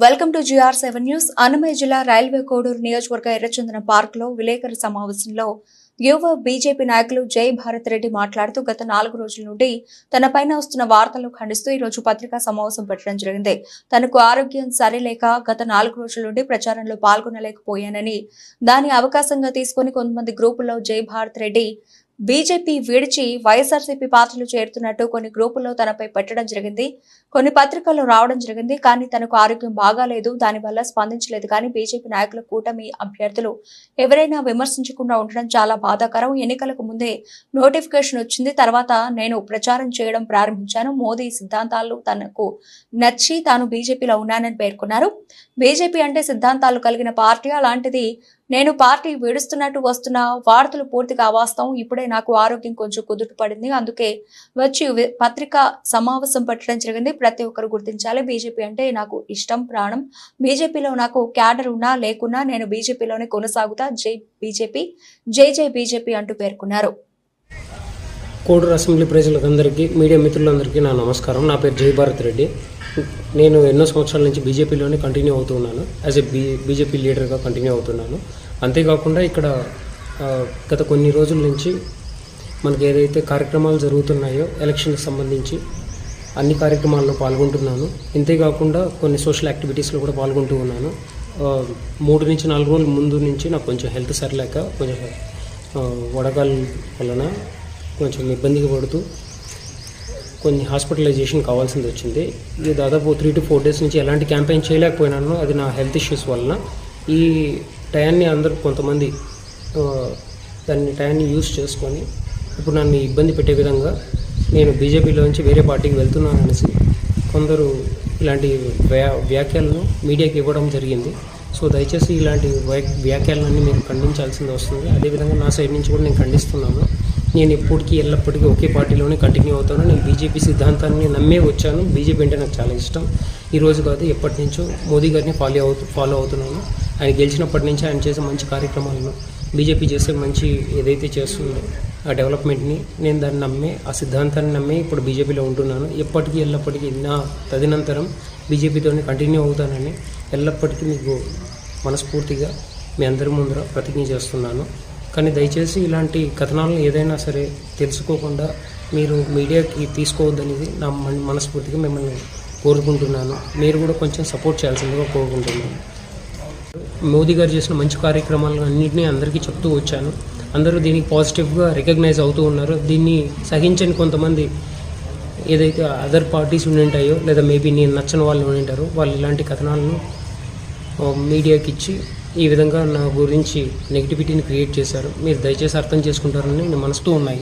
Welcome to GR seven news. Annamayya జిల్లా railway Koduru నియోజకవర్గ ఎర్రచందన పార్క్లో విలేకరుల సమావేశంలో యువ బీజేపీ నాయకులు జై భారత్ రెడ్డి మాట్లాడుతూ గత నాలుగు రోజుల నుండి తనపైన వస్తున్న వార్తలు ఖండిస్తూ ఈ రోజు పత్రికా సమావేశం పెట్టడం జరిగింది. తనకు ఆరోగ్యం సరిలేక గత నాలుగు రోజుల నుండి ప్రచారంలో పాల్గొనలేకపోయానని దాని అవకాశంగా తీసుకుని కొంతమంది గ్రూపుల్లో జై భారత్ రెడ్డి బీజేపీ విడిచి వైఎస్ఆర్సీపీ పార్టీలు చేరుతున్నట్టు కొన్ని గ్రూపుల్లో తనపై పెట్టడం జరిగింది. కొన్ని పత్రికల్లో రావడం జరిగింది. కానీ తనకు ఆరోగ్యం బాగాలేదు. దానివల్ల స్పందించలేదు. కానీ బీజేపీ నాయకుల కూటమి అభ్యర్థులు ఎవరైనా విమర్శించకుండా ఉండడం చాలా బాధాకరం. ఎన్నికలకు ముందే నోటిఫికేషన్ వచ్చింది. తర్వాత నేను ప్రచారం చేయడం ప్రారంభించాను. మోదీ సిద్ధాంతాలు తనకు నచ్చి తాను బీజేపీలో ఉన్నానని పేర్కొన్నారు. బీజేపీ అంటే సిద్ధాంతాలు కలిగిన పార్టీ. అలాంటిది నేను పార్టీ విడుస్తున్నట్టు వస్తున్న వార్తలు పూర్తిగా అవాస్తవం. ఇప్పుడే నాకు ఆరోగ్యం కొంచెం కుదుట పడింది అందుకే వచ్చి పత్రిక పత్రికా సమావేశం పెట్టడం జరిగింది. ప్రతి ఒక్కరు గుర్తించాలి. బీజేపీ అంటే నాకు ఇష్టం ప్రాణం. బీజేపీలో నాకు క్యాడర్ ఉన్నా లేకున్నా నేను బీజేపీలోనే కొనసాగుతా. జై బీజేపీ జై జై బీజేపీ అంటూ పేర్కొన్నారు. కోడూరు అసెంబ్లీ ప్రజలందరికీ మీడియా మిత్రులందరికీ నా నమస్కారం. నా పేరు జయభారత్ రెడ్డి. నేను ఎన్నో సంవత్సరాల నుంచి బీజేపీలోనే కంటిన్యూ అవుతున్నాను యాజ్ ఎ బీ బీజేపీ లీడర్గా కంటిన్యూ అవుతున్నాను అంతేకాకుండా ఇక్కడ గత కొన్ని రోజుల నుంచి మనకి ఏదైతే కార్యక్రమాలు జరుగుతున్నాయో ఎలక్షన్కి సంబంధించి అన్ని కార్యక్రమాల్లో పాల్గొంటున్నాను. ఇంతేకాకుండా కొన్ని సోషల్ యాక్టివిటీస్లో కూడా పాల్గొంటూ ఉన్నాను. మూడు నుంచి నాలుగు రోజుల ముందు నుంచి నాకు కొంచెం హెల్త్ సరిలేక కొంచెం వడగాలి వలన కొంచెం ఇబ్బందిగా పడుతూ కొన్ని హాస్పిటలైజేషన్ కావాల్సింది వచ్చింది. ఇది దాదాపు త్రీ టు ఫోర్ డేస్ నుంచి ఎలాంటి క్యాంపెయిన్ చేయలేకపోయినాను అది నా హెల్త్ ఇష్యూస్ వలన ఈ టయాన్ని అందరూ కొంతమంది దాన్ని టయాన్ని యూస్ చేసుకొని ఇప్పుడు నన్ను ఇబ్బంది పెట్టే విధంగా నేను బీజేపీలో నుంచి వేరే పార్టీకి వెళ్తున్నాను అనేసి కొందరు ఇలాంటి వ్యా వ్యాఖ్యలను మీడియాకి ఇవ్వడం జరిగింది. సో దయచేసి ఇలాంటి వ్యాక్- వ్యాఖ్యలన్నీ మీరు ఖండించాల్సింది వస్తుంది. అదేవిధంగా నా సైడ్ నుంచి కూడా నేను ఖండిస్తున్నాను. నేను ఎప్పటికీ ఎల్లప్పటికీ ఒకే పార్టీలోనే కంటిన్యూ అవుతాను. నేను బీజేపీ సిద్ధాంతాన్ని నమ్మే వచ్చాను. బీజేపీ అంటే నాకు చాలా ఇష్టం. ఈ రోజు కాదు ఎప్పటి నుంచో మోదీ గారిని ఫాలో అవుతూ ఫాలో అవుతున్నాను. ఆయన గెలిచినప్పటి నుంచి ఆయన చేసే మంచి కార్యక్రమాలను బీజేపీ చేసే మంచి ఏదైతే చేస్తుందో ఆ డెవలప్మెంట్ని నేను దాన్ని నమ్మి ఆ సిద్ధాంతాన్ని నమ్మి ఇప్పుడు బీజేపీలో ఉంటున్నాను. ఎప్పటికీ ఎల్లప్పటికీ నా తదనంతరం బీజేపీతోనే కంటిన్యూ అవుతానని ఎల్లప్పటికీ మీకు మనస్ఫూర్తిగా మీ అందరి ముందర ప్రతిజ్ఞ చేస్తున్నాను. కానీ దయచేసి ఇలాంటి కథనాలను ఏదైనా సరే తెలుసుకోకుండా మీరు మీడియాకి తీసుకోవద్దనేది నా మన- మనస్ఫూర్తిగా మిమ్మల్ని కోరుకుంటున్నాను. మీరు కూడా కొంచెం సపోర్ట్ చేయాల్సిందిగా కోరుకుంటున్నాను. మోదీ గారు చేసిన మంచి కార్యక్రమాలను అన్నింటినీ అందరికీ చెప్తూ వచ్చాను. అందరూ దీనికి పాజిటివ్గా రికగ్నైజ్ అవుతూ ఉన్నారు. దీన్ని సహించని కొంతమంది ఏదైతే అదర్ పార్టీస్ ఉండింటాయో లేదా మేబీ నేను నచ్చని వాళ్ళు ఉండింటారో వాళ్ళు ఇలాంటి కథనాలను మీడియాకి ఇచ్చి ఈ విధంగా నా గురించి నెగిటివిటీని క్రియేట్ చేశారు. మీరు దయచేసి అర్థం చేసుకుంటారని నేను మనసుతో ఉన్నాయి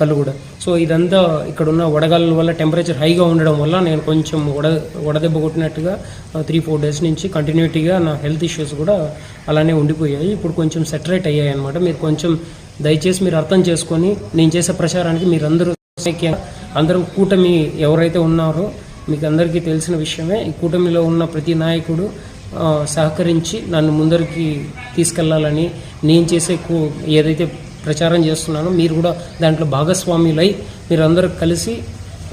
కళ్ళు కూడా. సో ఇదంతా ఇక్కడ ఉన్న వడగాల వల్ల టెంపరేచర్ హైగా ఉండడం వల్ల నేను కొంచెం వడ వడదెబ్బ కొట్టినట్టుగా త్రీ ఫోర్ డేస్ నుంచి కంటిన్యూటీగా నా హెల్త్ ఇష్యూస్ కూడా అలానే ఉండిపోయాయి. ఇప్పుడు కొంచెం సెటరేట్ అయ్యాయి అనమాట మీరు కొంచెం దయచేసి మీరు అర్థం చేసుకొని నేను చేసే ప్రచారానికి మీరందరూ సైక్య- అందరూ కూటమి ఎవరైతే ఉన్నారో మీకు అందరికీ తెలిసిన విషయమే. ఈ కూటమిలో ఉన్న ప్రతి నాయకుడు సహకరించి నన్ను ముందరికి తీసుకెళ్ళాలని నేను చేసే ఏదైతే ప్రచారం చేస్తున్నానో మీరు కూడా దాంట్లో భాగస్వాములై మీరందరూ కలిసి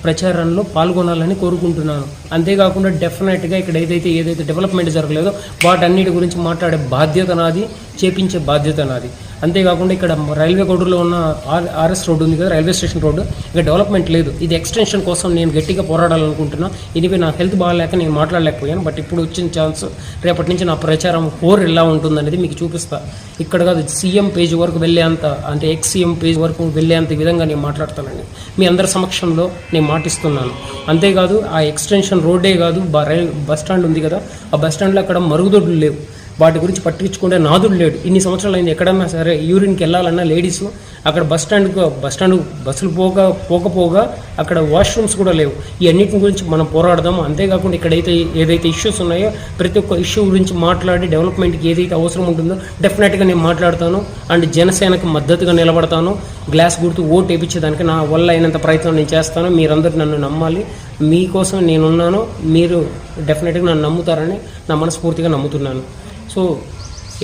ప్రచారంలో పాల్గొనాలని కోరుకుంటున్నాను. అంతేకాకుండా డెఫినెట్గా ఇక్కడ ఏదైతే ఏదైతే డెవలప్మెంట్ జరగలేదో వాటన్నిటి గురించి మాట్లాడే బాధ్యత నాది చేపించే బాధ్యత నాది. అంతేకాకుండా ఇక్కడ రైల్వే కోడూరులో ఉన్న ఆర్ ఆర్ఎస్ రోడ్డు ఉంది కదా రైల్వే స్టేషన్ రోడ్డు. ఇక్కడ డెవలప్మెంట్ లేదు. ఇది ఎక్స్టెన్షన్ కోసం నేను గట్టిగా పోరాడాలనుకుంటున్నా. ఇనివే నా హెల్త్ బాగాలేక నేను మాట్లాడలేకపోయాను. బట్ ఇప్పుడు వచ్చిన ఛాన్స్ రేపటి నుంచి నా ప్రచారం ఫోర్ ఎలా ఉంటుందనేది మీకు చూపిస్తా. ఇక్కడ కాదు సీఎం పేజ్ వరకు వెళ్ళేంత అంటే ఎక్స్ సీఎం పేజ్ వరకు వెళ్ళేంత విధంగా నేను మాట్లాడతానండి. మీ అందరి సమక్షంలో నేను మాటిస్తున్నాను. అంతేకాదు ఆ ఎక్స్టెన్షన్ రోడ్డే కాదు రైల్ బస్ స్టాండ్ ఉంది కదా ఆ బస్ స్టాండ్లో అక్కడ మరుగుదొడ్లు లేవు. వాటి గురించి పట్టించుకుంటే నాదుడు లేడు. ఇన్ని సంవత్సరాలు అయింది ఎక్కడన్నా సరే యూరిన్కి వెళ్ళాలన్నా లేడీస్ అక్కడ బస్ స్టాండ్ బస్ స్టాండ్ బస్సులు పోగా పోకపోగా అక్కడ వాష్రూమ్స్ కూడా లేవు. ఈ గురించి మనం పోరాడదాం అంతేకాకుండా ఇక్కడైతే ఏదైతే ఇష్యూస్ ఉన్నాయో ప్రతి ఒక్క ఇష్యూ గురించి మాట్లాడి డెవలప్మెంట్కి ఏదైతే అవసరం ఉంటుందో డెఫినెట్గా నేను మాట్లాడతాను. అండ్ జనసేనకు మద్దతుగా నిలబడతాను. గ్లాస్ గుర్తు ఓటు వేయించేదానికి నా వల్ల అయినంత ప్రయత్నం నేను చేస్తాను. మీరందరూ నన్ను నమ్మాలి. మీకోసం నేనున్నాను. మీరు డెఫినెట్గా నన్ను నమ్ముతారని నా మనస్ఫూర్తిగా నమ్ముతున్నాను. సో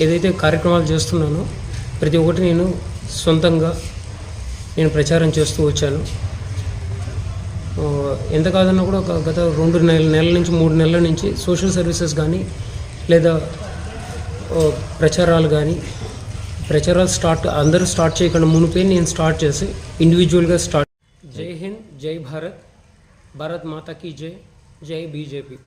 ఏదైతే కార్యక్రమాలు చేస్తున్నానో ప్రతి ఒక్కటి నేను సొంతంగా నేను ప్రచారం చేస్తూ వచ్చాను. ఎంత కాదన్నా కూడా ఒక గత రెండు నెల నెలల నుంచి మూడు నెలల నుంచి సోషల్ సర్వీసెస్ కానీ లేదా ప్రచారాలు కానీ ప్రచారాలు స్టార్ట్ అందరూ స్టార్ట్ చేయకుండా మునిపే నేను స్టార్ట్ చేసి ఇండివిజువల్గా స్టార్ట్ జై హింద్ జై భారత్ భారత్ మాతాకి జై జై బీజేపీ.